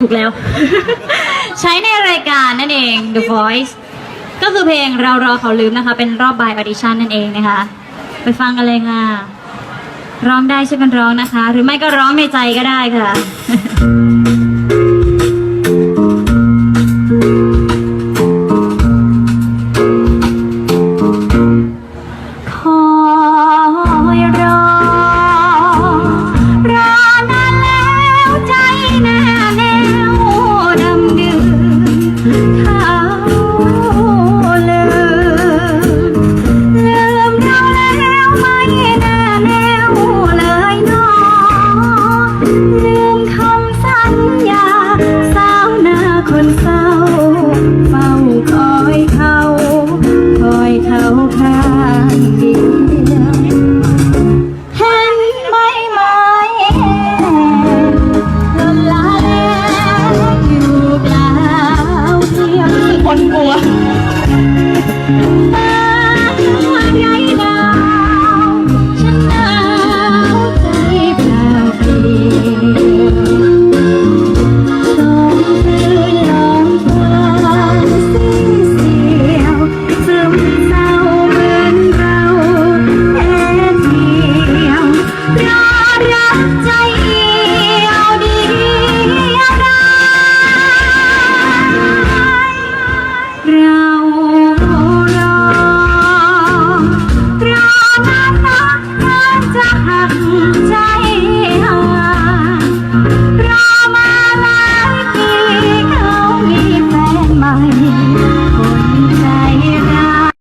ถูกแล้ว ใช้ในรายการนั่นเอง The Voice ก็คือเพลงเรารอเขาลืมนะคะ เป็นรอบบายออดิชั่นนั่นเองนะคะ ไปฟังกันเลยค่ะ ร้องได้ช่วยกันร้องนะคะ หรือไม่ก็ร้องในใจก็ได้ค่ะางเดียวหัคนกลัว